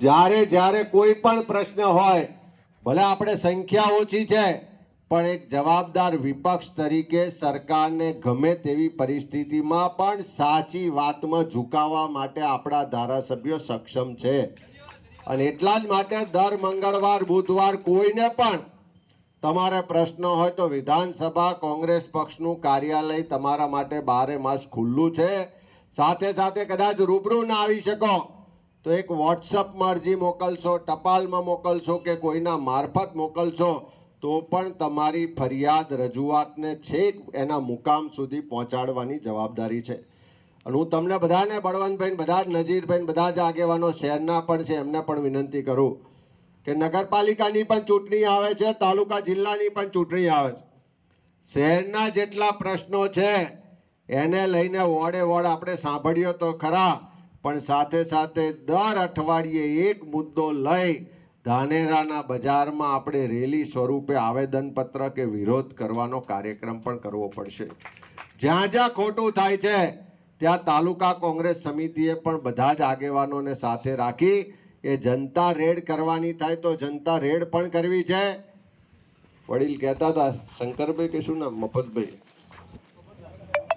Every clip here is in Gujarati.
જ્યારે જ્યારે કોઈ પણ પ્રશ્ન હોય, ભલે આપણે સંખ્યા ઓછી છે, પણ એક જવાબદાર વિપક્ષ તરીકે સરકારને ગમે તેવી પરિસ્થિતિમાં પણ સાચી વાતમાં ઝુકાવવા માટે આપણા ધારાસભ્યો સક્ષમ છે. અને એટલા જ માટે દર મંગળવાર, બુધવાર કોઈને પણ તમારે પ્રશ્ન હોય તો વિધાનસભા, કોંગ્રેસ પક્ષનું કાર્યાલય તમારા માટે બારે માસ ખુલ્લું છે. સાથે સાથે કદાચ રૂબરૂ ના આવી શકો. તો એક વોટ્સઅપમાં અરજી મોકલશો, ટપાલમાં મોકલશો કે કોઈના મારફત મોકલશો, તો પણ તમારી ફરિયાદ, રજૂઆતને છેક એના મુકામ સુધી પહોંચાડવાની જવાબદારી છે. અને હું તમને બધાને, બળવંતભાઈ બધા જ, નજીરભાઈ બધા જ આગેવાનો શહેરના પણ છે, એમને પણ વિનંતી કરું કે નગરપાલિકાની પણ ચૂંટણી આવે છે, તાલુકા જિલ્લાની પણ ચૂંટણી આવે છે. શહેરના જેટલા પ્રશ્નો છે, એને લઈને વોર્ડે વોર્ડ આપણે સાંભળ્યો તો ખરા. પણ સાથે સાથે દર અઠવાડિયે એક મુદ્દો લઈ ધાનેરાના બજારમાં આપણે રેલી સ્વરૂપે આવેદનપત્ર કે વિરોધ કરવાનો કાર્યક્રમ પણ કરવો પડશે. જ્યાં જ્યાં ખોટું થાય છે, ત્યાં તાલુકા કોંગ્રેસ સમિતિએ પણ બધા જ આગેવાનોને સાથે રાખી એ જનતા રેડ કરવાની થાય તો જનતા રેડ પણ કરવી છે. વડીલ કહેતા હતા, શંકરભાઈ કે શું નામ? મફતભાઈ.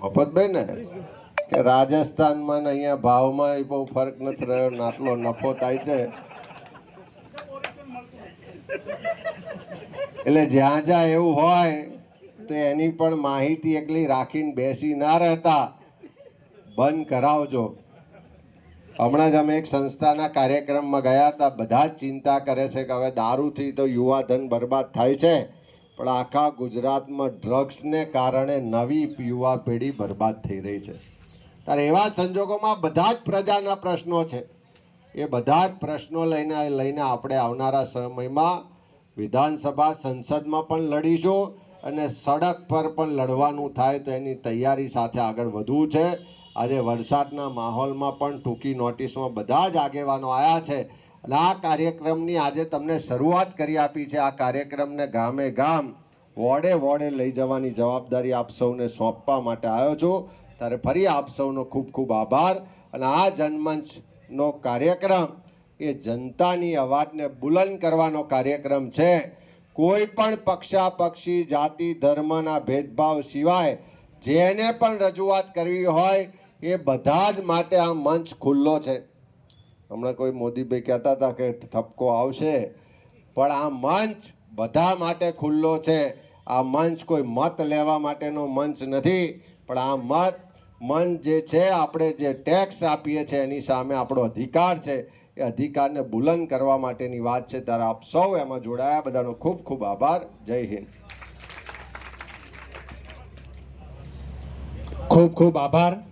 મફતભાઈ ને? કે રાજસ્થાનમાં ને અહીંયા ભાવમાં એ બહુ ફરક નથી રહ્યો ને આટલો નફો થાય છે. એટલે જ્યાં જ્યાં એવું હોય, તો એની પણ માહિતી એકલી રાખીને બેસી ના રહેતા. બંધ કરાવજો. હમણાં જ અમે એક સંસ્થાના કાર્યક્રમમાં ગયા હતા. બધા જ ચિંતા કરે છે કે હવે દારૂથી તો યુવાધન બરબાદ થાય છે. પણ આખા ગુજરાતમાં ડ્રગ્સને કારણે નવી યુવા પેઢી બરબાદ થઈ રહી છે. ત્યારે એવા સંજોગોમાં બધા જ પ્રજાના પ્રશ્નો છે. એ બધા જ પ્રશ્નો લઈને લઈને આપણે આવનારા સમયમાં વિધાનસભા સંસદમાં પણ લડીશું અને સડક પર પણ લડવાનું થાય તો એની તૈયારી સાથે આગળ વધવું છે. આજે વરસાદના માહોલમાં પણ ટૂંકી નોટિસમાં બધા જ આગેવાનો આવ્યા છે અને આ કાર્યક્રમની આજે તમને શરૂઆત કરી આપી છે. આ કાર્યક્રમને ગામે ગામ વોડે વોડે લઈ જવાની જવાબદારી આપ સૌને સોંપવા માટે આવ્યો છું. ત્યારે ફરી આપ સૌનો ખૂબ ખૂબ આભાર. અને આ જનમંચનો કાર્યક્રમ એ જનતાની અવાજને બુલંદ કરવાનો કાર્યક્રમ છે. કોઈ પણ પક્ષાપક્ષી, જાતિ, ધર્મના ભેદભાવ સિવાય જેને પણ રજૂઆત કરવી હોય એ બધા જ માટે આ મંચ ખુલ્લો છે. હમણાં કોઈ મોદીભાઈ કહેતા હતા કે ઠપકો આવશે, પણ આ મંચ બધા માટે ખુલ્લો છે. આ મંચ કોઈ મત લેવા માટેનો મંચ નથી, પણ આ મત મંચ જે છે, આપણે જે ટેક્સ આપીએ છીએ, એની સામે આપણો અધિકાર છે. એ અધિકારને બુલંદ કરવા માટેની વાત છે. ત્યારે આપ સૌ એમાં જોડાયા. બધાનો ખૂબ ખૂબ આભાર. જય હિન્દ. ખૂબ ખૂબ આભાર.